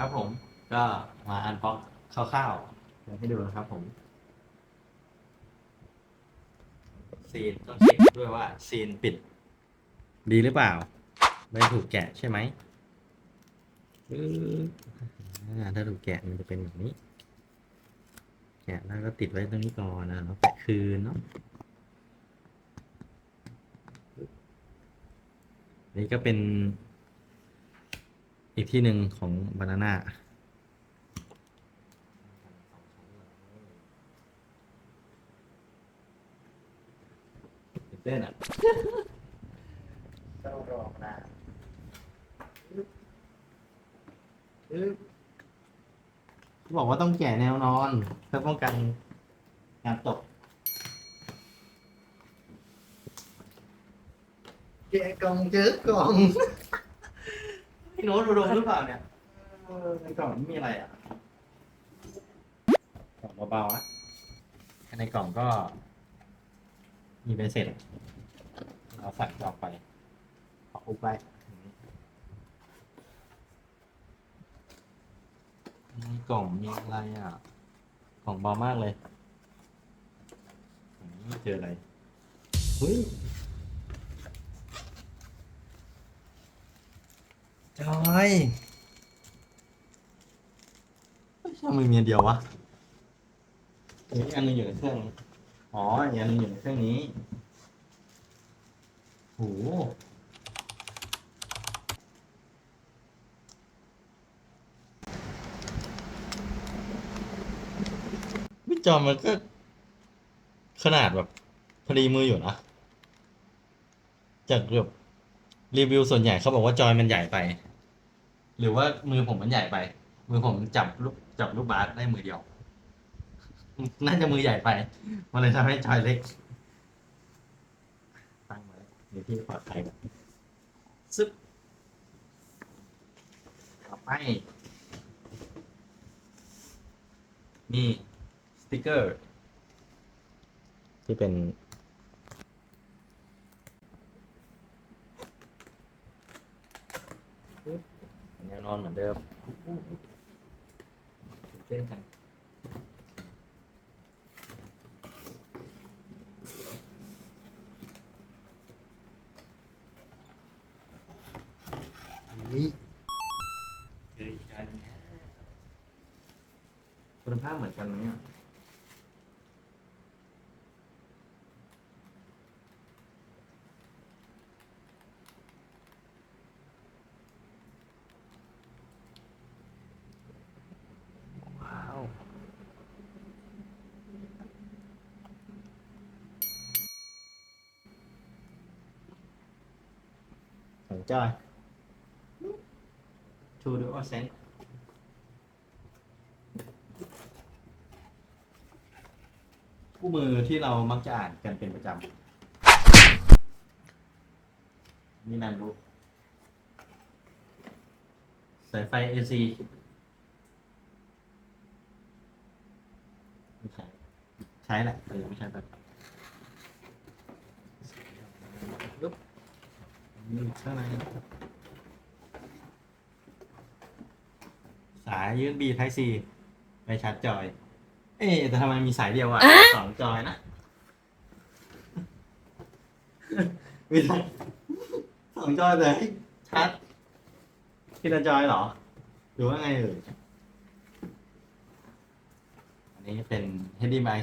ครับผมก็มาอันบ็อกคร่าวๆเดี๋ยวให้ดูนะครับผมซีนต้องเช็คด้วยว่าซีนปิด ดีหรือเปล่า ไม่ถูกแกะใช่ไหมถ้าถูกแกะมันจะเป็นแบบนี้ แกะแล้วก็ติดไว้ตรงนี้ก่อนนะแล้วแปะคืนเนาะนี่ก็เป็น อีกที่หนึ่งของบานาน่าเต้นอะต้องรอนะเขาบอกว่าต้องแก่แนวนอนเพื่อป้องกันการตกแกะกล่องเจอกล่อง พี่โน้ตดูดมหรือเปล่าเนี่ยเออในกล่องไม่มีอะไรอะกล่องเบาๆนะในกล่องก็ มีใบเสร็จเราใส่กล่องไปขออุบไปในกล่องมีอะไรอะ กล่องเบามากเลยไม่เจออะไร เฮ้ย จอยทำไมมีอันเดียววะอีกอันหนึงอยู่ในเครื่องนี้อ๋ออีกอันหนึงอยู่ในเครื่องนี้โหวิจอมมันก็ ขนาดแบบพอดีมืออยู่นะจากแบบรีวิวส่วนใหญ่เขาบอกว่าจอยมันใหญ่ไป หรือว่ามือผมมันใหญ่ไป มือผมจับลูกจับลูกบาสได้มือเดียว น่าจะมือใหญ่ไป มันเลยทำให้จอยเล็ก ตั้งไว้ในที่ปลอดภัยซึบต่อไป นี่ สติกเกอร์ ที่เป็น นวนอนเหมือนเดิมตื่นเต้นจังนี่เจออีกอันแล้วคุณภาพเหมือนกันไหมอะ สนใจชูดูว่าเซนคู่มือที่เรามักจะอ่านกันเป็นประจำนี่นันรู้สายไฟ AC ไม่ใช่ใช้แหละเออไม่ใช่แบบ นี่ข้างในนะครับสาย USB Type C ไปชาร์จจอย เอ๊ะแต่ทำไมมีสายเดียวอะสองจอยนะมีสายสองจอยแต่ให้ชาร์จทีละจอยเหรอ หรือว่าไงเอ่ยอันนี้เป็น HDMI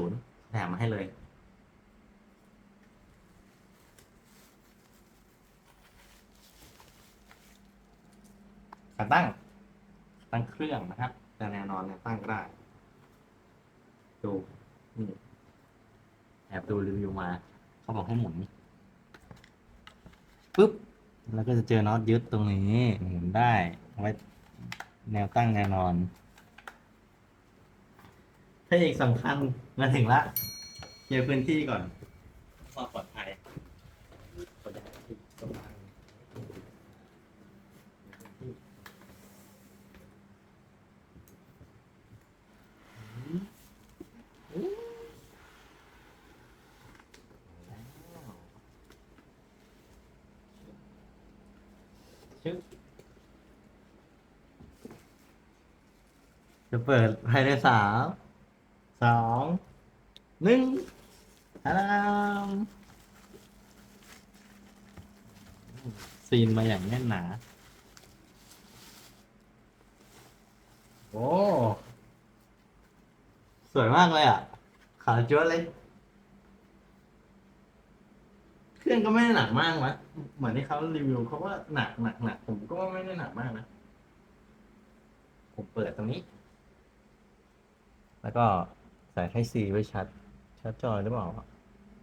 2.0 แถมมาให้เลย ขาตั้ง ตั้งเครื่องนะครับแต่แนวนอนเนี่ยตั้งก็ได้ ดูนี่แอบดูรีวิวมา เขาบอกให้หมุนปุ๊บ แล้วก็จะเจอน็อตยึดตรงนี้หมุนได้เอาไว้แนวตั้งแนวนอนพระเอกสำคัญมาถึงละเคลียร์พื้นที่ก่อนความปลอดภัยกดย้ายที่ตรงกลางชึบ จะเปิดภายในสามสองหนึ่งฮามซีนมาอย่างแน่นหนา โอ้ สวยมากเลยอะ ขาจ้วนเลย เครื่องก็ไม่ได้หนักมากนะเหมือนที่เขารีวิวเขาว่าหนักหนักหนักผมก็ว่าไม่ได้หนักมากนะ ผมเปิดตรงนี้ แล้วก็สายไทซีไว้ชัดชัดจอยหรือเปล่า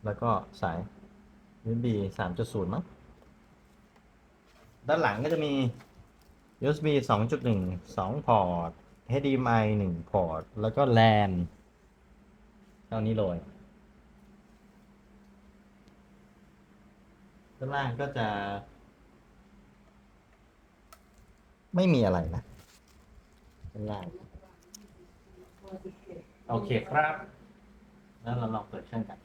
แล้วก็สาย USB สามจุดศูนย์มั้ง ด้านหลังก็จะมี USB 2.1 2 พอร์ต HDMI 1 พอร์ต แล้วก็ LAN เท่านี้เลย ด้านล่างก็จะ ไม่มีอะไรนะด้านล่าง โอเคครับ แล้วเราลองเปิดเครื่องกัน